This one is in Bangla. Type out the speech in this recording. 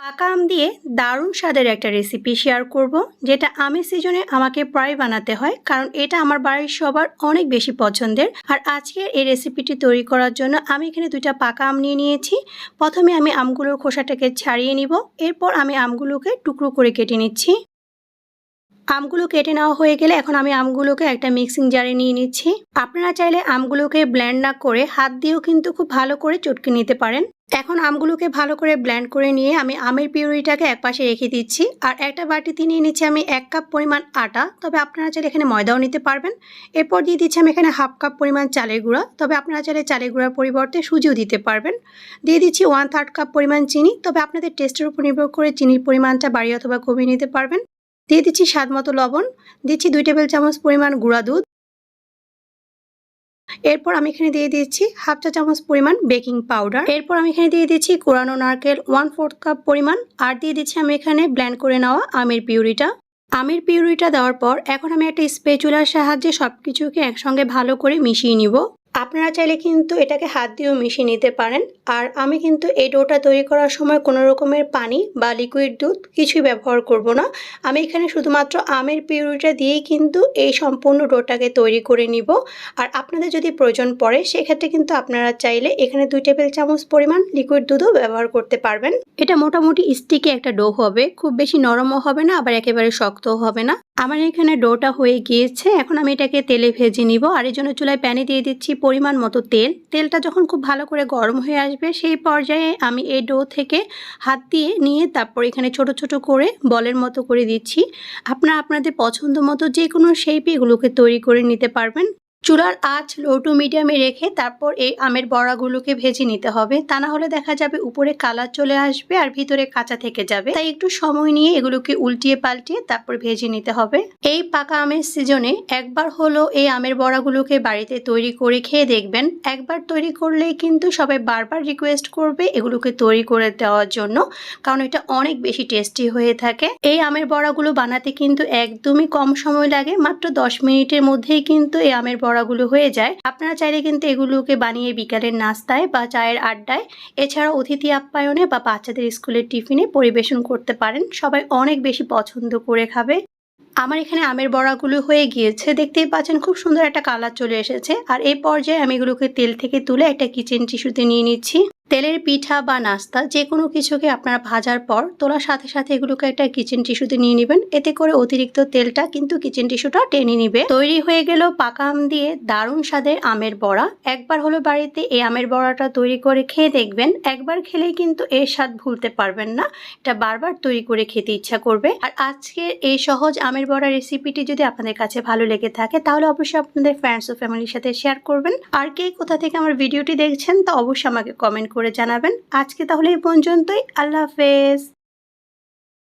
পাকা আম দিয়ে দারুণ স্বাদের একটা রেসিপি শেয়ার করব, যেটা আমের সিজনে আমাকে প্রায় বানাতে হয়, কারণ এটা আমার বাড়ির সবার অনেক বেশি পছন্দের। আর আজকের এই রেসিপিটি তৈরি করার জন্য আমি এখানে দুইটা পাকা আম নিয়ে নিয়েছি। প্রথমে আমি আমগুলোর খোসাটাকে ছাড়িয়ে নিব, এরপর আমি আমগুলোকে টুকরো করে কেটে নিচ্ছি। আমগুলো কেটে নেওয়া হয়ে গেলে এখন আমি আমগুলোকে একটা মিক্সিং জারে নিয়ে নিচ্ছি। আপনারা চাইলে আমগুলোকে ব্ল্যান্ড না করে হাত দিয়েও কিন্তু খুব ভালো করে চটকে নিতে পারেন। এখন আমগুলোকে ভালো করে ব্ল্যান্ড করে নিয়ে আমি আমের পিউরিটাকে একপাশে রেখে দিচ্ছি। আর একটা বাটিতে নিয়ে নিচ্ছি আমি এক কাপ পরিমাণ আটা। তবে আপনারা চাইলে এখানে ময়দাও নিতে পারবেন। এরপর দিয়ে দিচ্ছি আমি এখানে হাফ কাপ পরিমাণ চালের গুঁড়া। তবে আপনারা চাইলে চালের গুঁড়ার পরিবর্তে সুজিও দিতে পারবেন। দিয়ে দিচ্ছি ওয়ান থার্ড কাপ পরিমাণ চিনি। তবে আপনাদের টেস্টের উপর নির্ভর করে চিনির পরিমাণটা বাড়িয়ে অথবা কমিয়ে নিতে পারবেন। দিয়ে দিচ্ছি স্বাদ মতো লবণ। দিচ্ছি দুই টেবিল চামচ পরিমাণ গুঁড়া দুধ। এরপর আমি এখানে দিয়ে দিচ্ছি হাফ চা চামচ পরিমাণ বেকিং পাউডার। এরপর আমি এখানে দিয়ে দিচ্ছি কোরানো নারকেল ওয়ান ফোর্থ কাপ পরিমাণ। আর দিয়ে দিচ্ছি আমি এখানে ব্ল্যান্ড করে নেওয়া আমের পিউরিটা। আমের পিউরিটা দেওয়ার পর এখন আমি একটা স্পেচুলার সাহায্যে সব কিছুকে একসঙ্গে ভালো করে মিশিয়ে নিব। আপনারা চাইলে কিন্তু এটাকে হাত দিয়েও মিশিয়ে নিতে পারেন। আর আমি কিন্তু এই ডোটা তৈরি করার সময় কোনো রকমের পানি বা লিকুইড দুধ কিছুই ব্যবহার করব না। আমি এখানে শুধুমাত্র আমের পিউরিটা দিয়েই কিন্তু এই সম্পূর্ণ ডোটাকে তৈরি করে নিব। আর আপনাদের যদি প্রয়োজন পড়ে, সেক্ষেত্রে কিন্তু আপনারা চাইলে এখানে দুই টেবিল চামচ পরিমাণ লিকুইড দুধও ব্যবহার করতে পারবেন। এটা মোটামুটি স্টিকে একটা ডো হবে। খুব বেশি নরমও হবে না, আবার একেবারে শক্তও হবে না। আমার এখানে ডোটা হয়ে গিয়েছে, এখন আমি এটাকে তেলে ভেজে নিব। আর এই জন্য চুলায় প্যানে দিয়ে দিচ্ছি পরিমাণ মতো তেল। তেলটা যখন খুব ভালো করে গরম হয়ে আসবে, সেই পর্যায়ে আমি এই ডো থেকে হাত দিয়ে নিয়ে তারপর এখানে ছোট ছোট করে বলের মতো করে দিচ্ছি। আপনারা আপনাদের পছন্দ মতো যে কোনো শেপে এগুলোকে তৈরি করে নিতে পারবেন। চুলার আঁচ লো টু মিডিয়ামে রেখে তারপর এই আমের বড়াগুলোকে ভেজে নিতে হবে। তা না হলে দেখা যাবে উপরে কালার চলে আসবে আর ভিতরে কাঁচা থেকে যাবে। তাই একটু সময় নিয়ে এগুলোকে উল্টিয়ে পাল্টিয়ে তারপর ভেজে নিতে হবে। এই পাকা আমের সিজনে একবার হলো এই আমের বড়াগুলোকে বাড়িতে তৈরি করে খেয়ে দেখবেন। একবার তৈরি করলেই কিন্তু সবাই বারবার রিকোয়েস্ট করবে এগুলোকে তৈরি করে দেওয়ার জন্য, কারণ এটা অনেক বেশি টেস্টি হয়ে থাকে। এই আমের বড়াগুলো বানাতে কিন্তু একদমই কম সময় লাগে। মাত্র দশ মিনিটের মধ্যেই কিন্তু এই আমের বড়াগুলো হয়ে যায়। আপনারা চাইলে কিন্তু এগুলোকে বানিয়ে বিকালের নাস্তায় বা চায়ের আড্ডায়। এছাড়া অতিথি আপ্যায়নে বা বাচ্চাদের স্কুলের টিফিনে পরিবেশন করতে পারেন। সবাই অনেক বেশি পছন্দ করে খাবে। আমার এখানে আমের বড়াগুলো হয়ে গিয়েছে। দেখতেই পাচ্ছেন খুব সুন্দর একটা কালার চলে এসেছে। আর এই পর্যায়ে আমি এগুলোকে তেল থেকে তুলে একটা কিচেন টিস্যুতে নিয়ে নিচ্ছি। তেলের পিঠা বা নাস্তা যে কোনো কিছুকে আপনারা ভাজার পর তোলার সাথে সাথে এগুলোকে একটা কিচেন টিস্যুতে নিয়ে নেবেন। এতে করে অতিরিক্ত তেলটা কিন্তু কিচেন টিস্যুটা টেনে নিবে। তৈরি হয়ে গেল পাকা আম দিয়ে দারুণ স্বাদের আমের বড়া। একবার হলো বাড়িতে এই আমের বড়াটা তৈরি করে খেয়ে দেখবেন, একবার খেলেই কিন্তু এর স্বাদ ভুলতে পারবেন না। এটা বারবার তৈরি করে খেতে ইচ্ছা করবে। আর আজকের এই সহজ আমের বড়া রেসিপিটি যদি আপনাদের কাছে ভালো লেগে থাকে, তাহলে অবশ্যই আপনাদের ফ্রেন্ডস ও ফ্যামিলির সাথে শেয়ার করবেন। আর কে কোথা থেকে আমার ভিডিওটি দেখছেন, তা অবশ্যই আমাকে কমেন্ট করে জানাবেন। আজকে তাহলে এই পর্যন্তই। আল্লাহ হাফেজ।